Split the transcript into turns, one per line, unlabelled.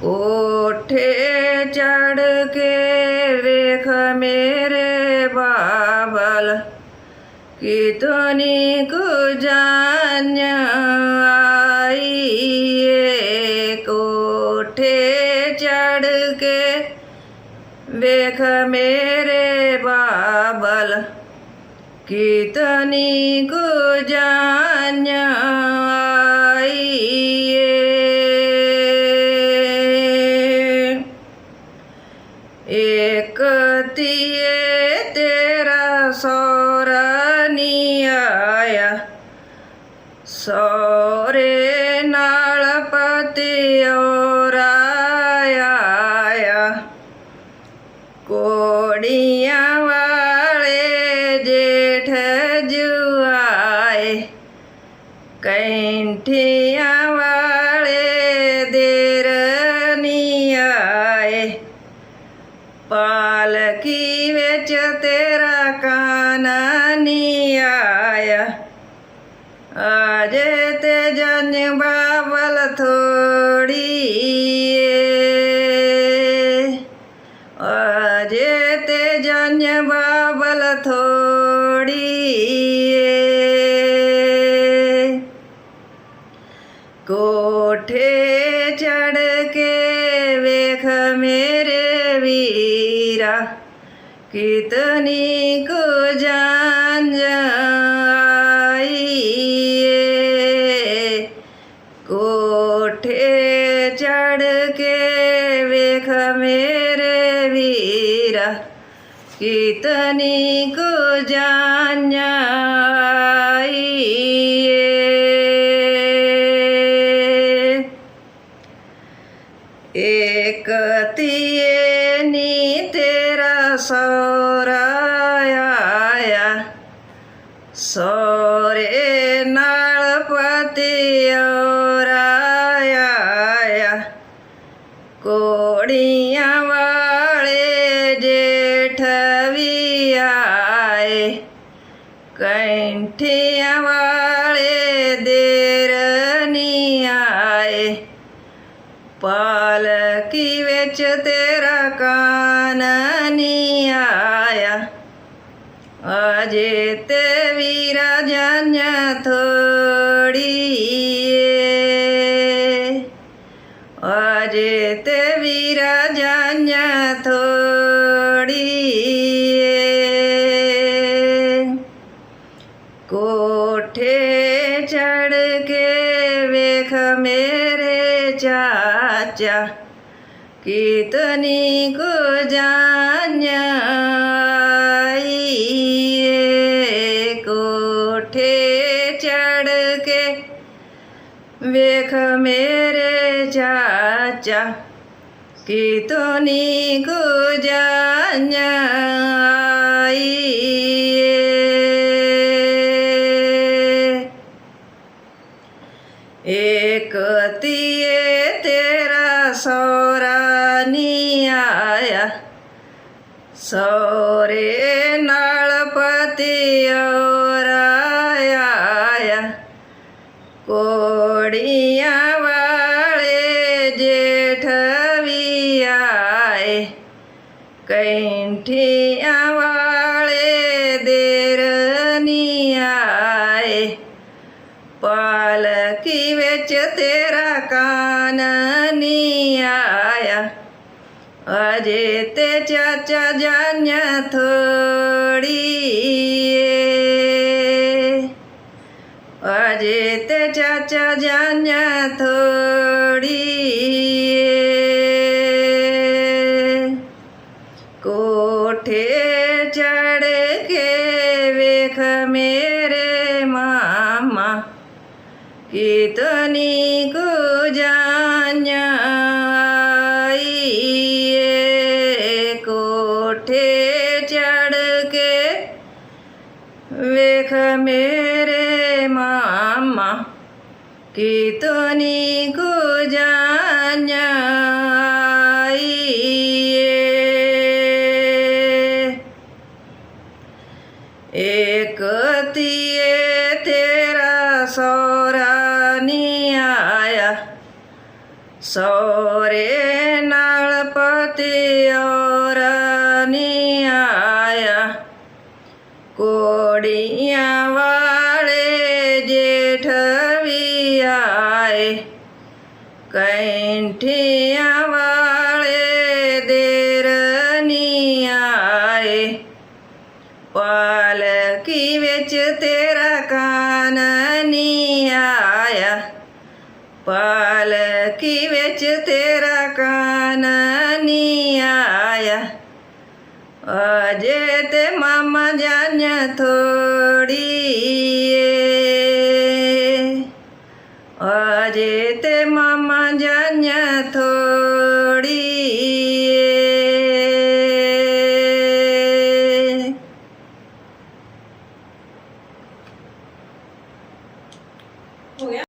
कोठे चढ़ के वेख मेरे बाबल कितनी कुजान आई कोठे चढ़ के वेख मेरे बाबल कितनी कुजान आई एक दिए तेरा सौरनी आया सौरे नलपति और आया। कोड़िया वाले जेठ जुआए। कैंठिया वाले आया आज ते जन बाबल थोड़ी आज ते जन बाबल थोड़ी कोठे चढ़ के वेख मेरे वीरा, कितनी को जान जाइए। कोठे चढ़ के वेख मेरे वीरा कितनी को जान एक नी तेरा सौराया સોરે નળપતિ રાયા કોડિયા વાળે જેઠવિયાએ કંઠિયા વાળે દેરનિયાએ પાલકી વેચ તેરા કાનનિયા ਕੋੜੀਆਂ ਵਾਲੇ ਜੇਠ ਵੀ ਆਏ ਕੈਂਠੀਆਂ ਵਾਲੇ ਦੇਰ ਨੀ ਆਏ ਪਾਲਕੀ ਵਿੱਚ ਤੇਰਾ ਕਾਨ कोठे चढ़ के, वेख मेरे चाचा कि तो नी आई। एक तिए तेरा सौरा नी आया, सौरे इयां वाड़े जेठवी आए पालकी बिच्च तेरा कान नी ते चाचा जान्य थोड़ी જાણ્યા થોડી કોઠે ચડ કે વેખ મેરે મામા કીર્તની કુજાન્યા કોઠે ચડ કે વેખ મેરે મામા কীর্তনি গুজানিয়ে এ आए। कैंठिया वाले देर आए। पालकी विच तेरा कान नी आया। पालकी विच तेरा कान आया। अजे ते मामा जान थोड़ी